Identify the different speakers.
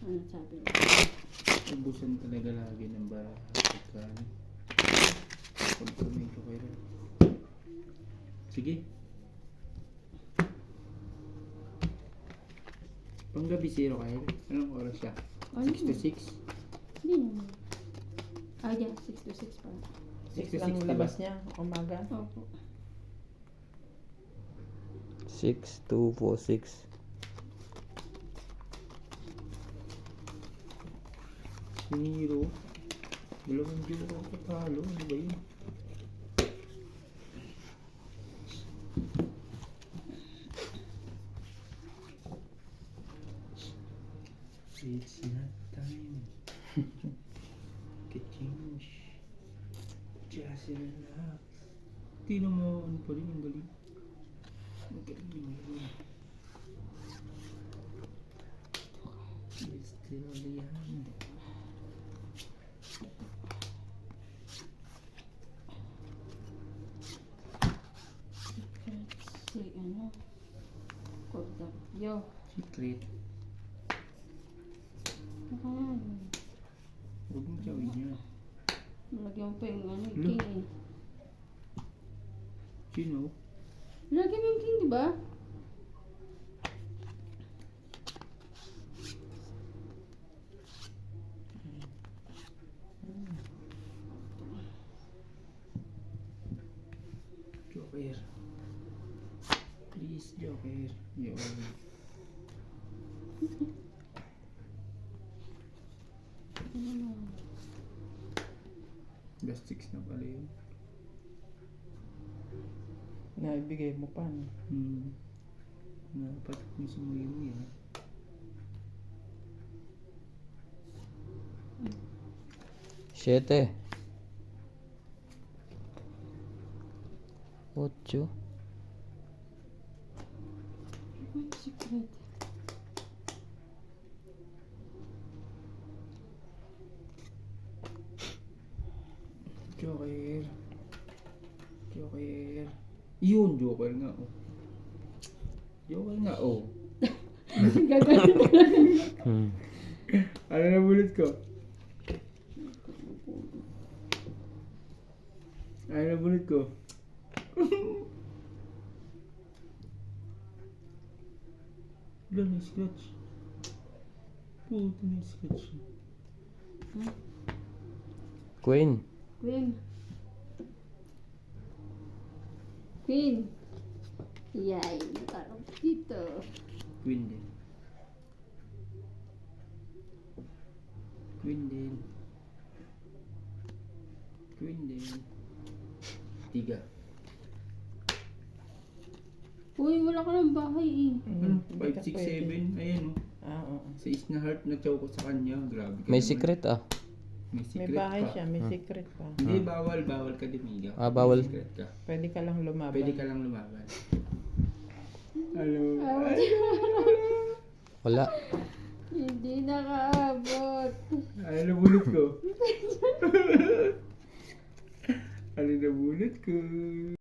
Speaker 1: Ano sabi mo?
Speaker 2: Ubusan talaga lagi ng bahay. Pagka. Pagka medyo kayo. Sige. Panggabi zero kayo. Anong oras siya?
Speaker 1: Ano
Speaker 2: 6 to 6?
Speaker 1: Hindi naman. Ah, yeah. 6 to 6 pa.
Speaker 2: 6
Speaker 3: Six
Speaker 2: to 6,
Speaker 3: lang
Speaker 2: diba?
Speaker 3: labas niya, umaga.
Speaker 1: Opo.
Speaker 4: 6, 2, 4, 6.
Speaker 2: Zero. Dalawang zero ako talo. Ano ba yun? It's not time to change. Just relax. Tino mo, ano pa rin, ang galing. Ang galing yung galing. It's still young.
Speaker 1: Si ano? Korda. Yo.
Speaker 2: Secret.
Speaker 1: Kaya yun?
Speaker 2: Huwag mong gawin niya.
Speaker 1: Lagyan pa yung ano, yung king eh.
Speaker 2: Sino?
Speaker 1: Lagyan mo yung king, di ba?
Speaker 2: Joker. Please, Joker. Yun.
Speaker 1: Na?
Speaker 2: Just six na pala yun.
Speaker 3: Naibigay mo pa. no?
Speaker 2: Hmm. Napatak mo si Muyumi ha.
Speaker 4: Siete. Ocho.
Speaker 1: Ay, secret.
Speaker 2: Joker. Joker. Yun, Joker nga oh. Joker nga oh.
Speaker 1: Gagawin ko lang.
Speaker 4: Hmm.
Speaker 2: Ano na bulit ko? Ano na bulit ko? Scratch. Puto na scratch.
Speaker 4: Queen.
Speaker 1: Queen. Queen. Yay, nakarap dito.
Speaker 2: Queen din. Queen din. Queen din. Tiga.
Speaker 1: Uy, wala ka ng bahay eh.
Speaker 3: Hindi
Speaker 2: 5,
Speaker 3: ka
Speaker 2: 6,
Speaker 3: pwede.
Speaker 2: 7. Ayan oh.
Speaker 3: Ah, oo.
Speaker 2: Sa is na heart na chow ko sa kanya. Grabe ka
Speaker 4: May
Speaker 2: naman.
Speaker 4: secret ah.
Speaker 2: May
Speaker 3: May
Speaker 2: secret
Speaker 3: bahay
Speaker 2: pa.
Speaker 3: siya, may secret pa.
Speaker 2: Hindi, bawal. Bawal ka dumiga.
Speaker 4: Ah, bawal.
Speaker 2: May secret ka.
Speaker 3: Pwede ka lang lumaban.
Speaker 2: Pwede ka lang lumaban. Hello.
Speaker 4: Wala.
Speaker 1: Hindi nakaabot.
Speaker 2: Ano na bulot ko? ano na bulot ko?